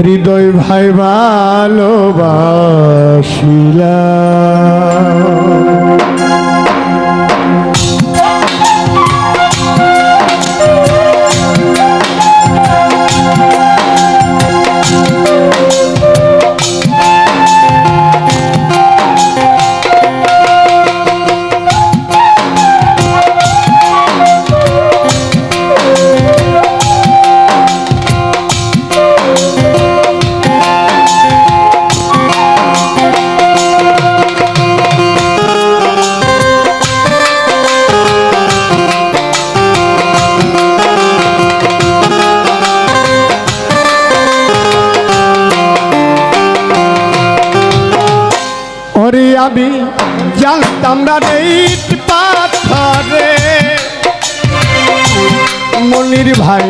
হৃদয় ভাই ভালোবাসিলা। ওরে আমি জানতাম না রে পাথরে। মনির ভাই,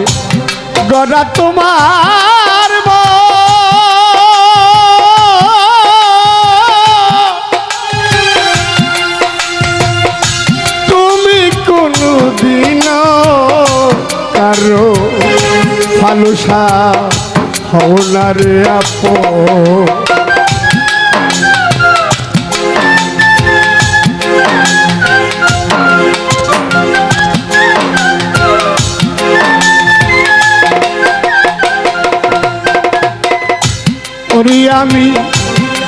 গড়া তোমার তুমি কোনো দিন কারও ফালুসা হও না রে আপন। ওরে আমি,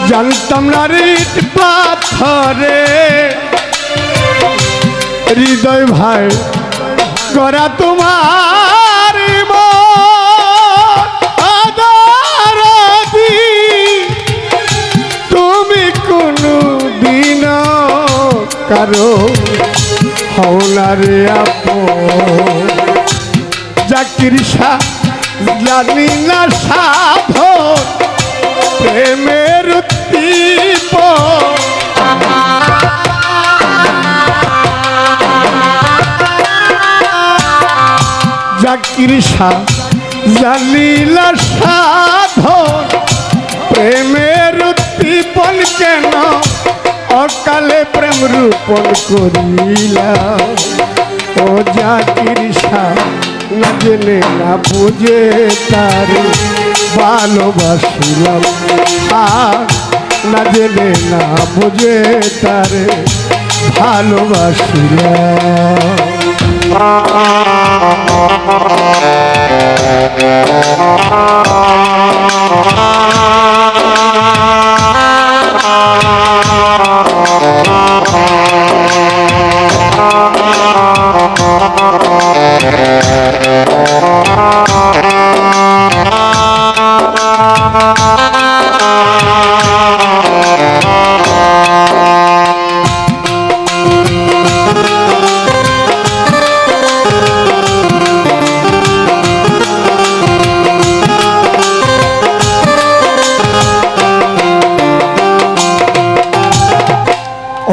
জানতাম না রে ইট পাথরে। হৃদয় ভাই, করা তোমার তুমি কোনো দিন কারও হওলারে আপন। জাকির শাহ, জানি না সাধন প্রেমের তীপ জাকির শাহ জালিলা সাধন, প্রেমের উদ্দীপন কেন অকালে প্রেম রূপন করিলা? ও জাকির শাহ না বুঝে তার ভালোবাসিলাম। আর না জেনে না বুঝে তার ভালোবাসিলাম।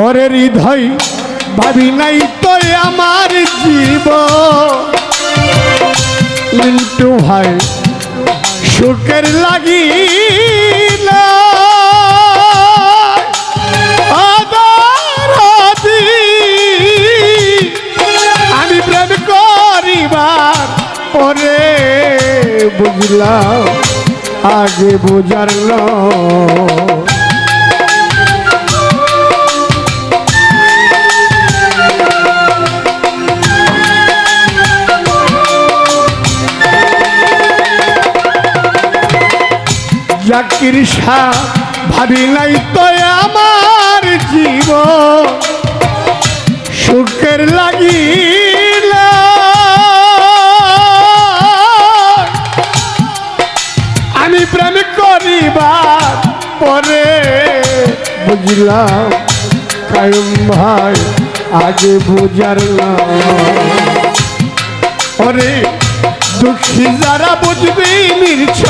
ওরে হৃদয় ভাবি নাই তো আমার জীব। মিন্টু ভাই সুখের লাগি আমি প্রেম করিবার পরে বুঝলাম, আগে বুঝার জাকির শাহ ভাবি নাই তো আমার জীব সুখের লাগিল। আমি প্রেম করিবার পরে বুঝলাম, কায়ুম ভাই, আগে বুঝার না ওরে দুঃখী যারা বুঝবি নির্ছ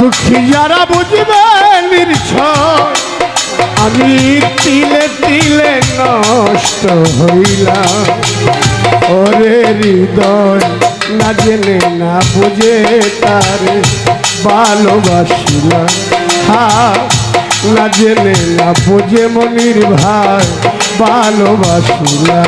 দুঃখী যারা বুঝবে নির্ছ আমি তিলে তিলে নষ্ট হইলাম। ওরে হৃদয়, না জেনে না বুঝে তারে ভালোবাসিলাম। হা, না জেনে না বুঝে মনির ভাই ভালোবাসিলাম।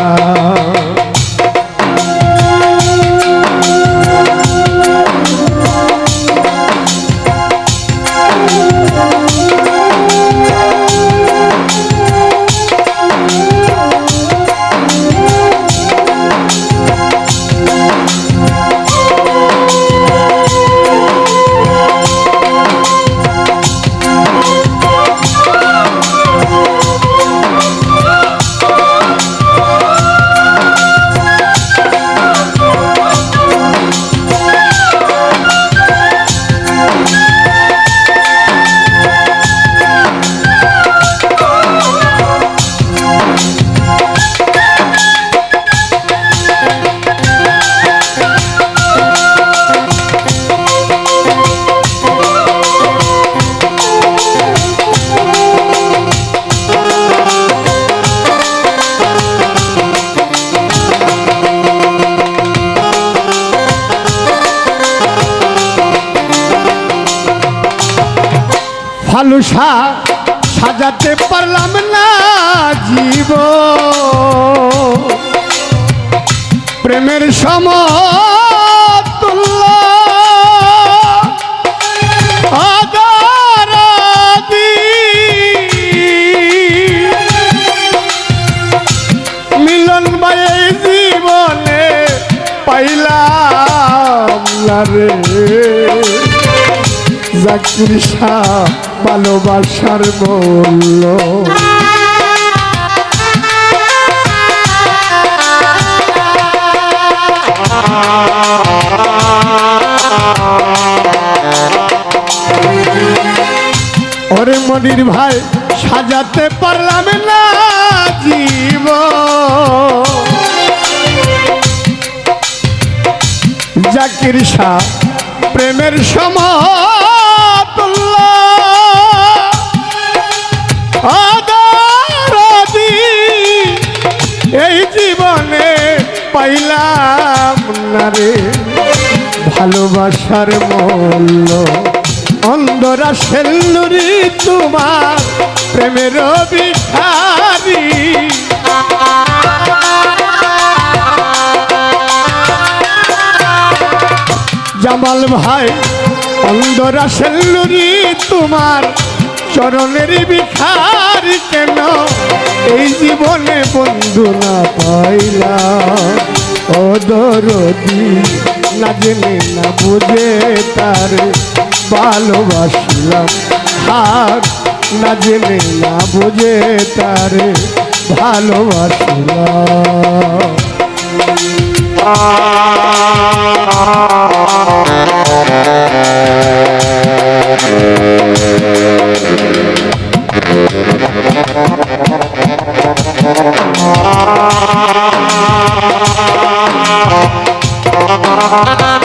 সাজাতে পারলাম না জীব প্রেমের সমতুল্য। মিলন বাই জীবনে পাইলাম রে। জাকির শাহ ভালোবাসার মূল্য। ওরে মনির ভাই সাজাতে পারলাম না জীব জাকির শাহ প্রেমের সমতুল্য ভালোবাসার মূল্য। অন্ধরা সেল্লুরি তোমার প্রেমের ভিখারি জামাল ভাই, অন্ধরা সেল্লুরি তোমার চরণের ভিখারি কেন? এই জীবনে বন্ধু না পাইলাম। ও দরদি না জেনে না বুঝে তার ভালোবাসলাম। আর না জেনে না বুঝে তার ভালোবাসলাম। ওরে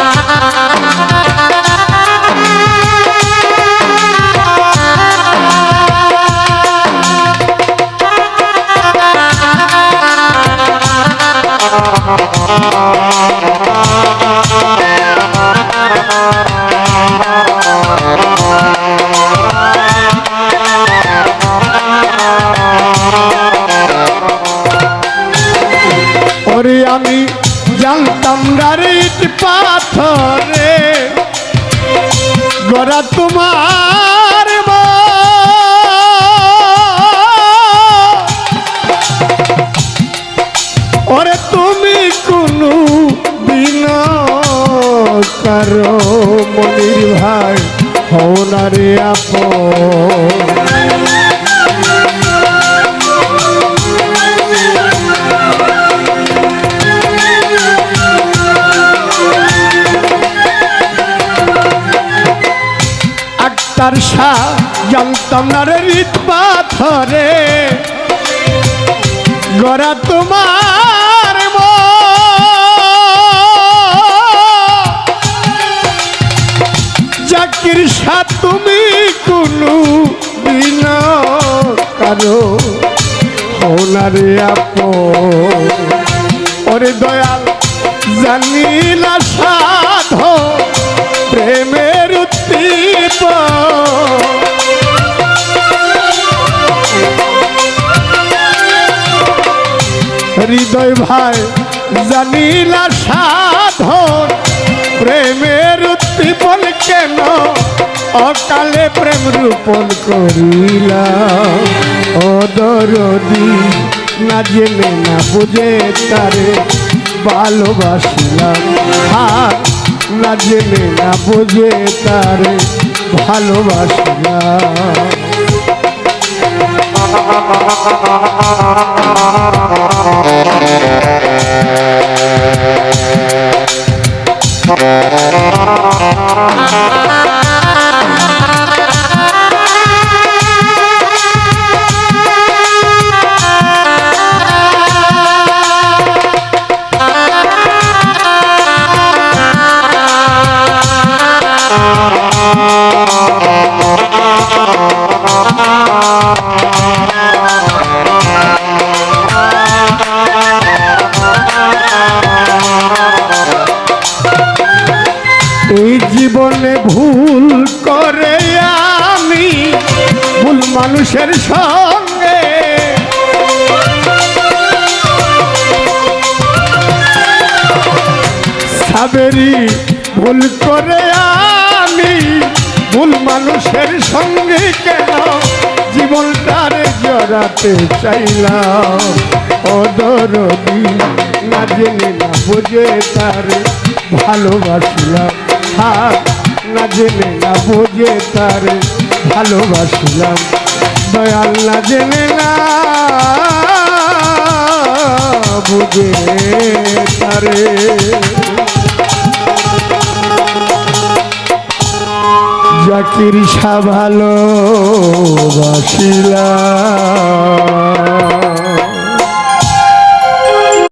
হও না রে আপন আক্তার শাহ জানতাম না পাথরে গড়া তোমার। জাকির শাহ তুমি কোনো দিন কারও। ওনারে আপ ওরে দয়াল জানিলা সাধ প্রেমের উত্তীপ হৃদয় ভাই জানিলা সাধন প্রেমের অকালে প্রেম রূপন করিলাম। অদরদি না জেনে না বুঝে তারে ভালোবাসিলাম। হাত, না জেনে না বুঝে তারে ভালোবাসিলাম। এই জীবনে সাবেরি ভুল করে আমি, ভুল মানুষের সঙ্গে কেন জীবনটারে জড়াতে চাইলাম? অদরদি না জেনে না বোঝে তার ভালোবাসিলাম। হাত না জেনে না বোঝে তার ভালোবাসিলাম। দয়াল, না জেনে না বুঝে তারে জাকির ভালো ভালোবাসিলাম।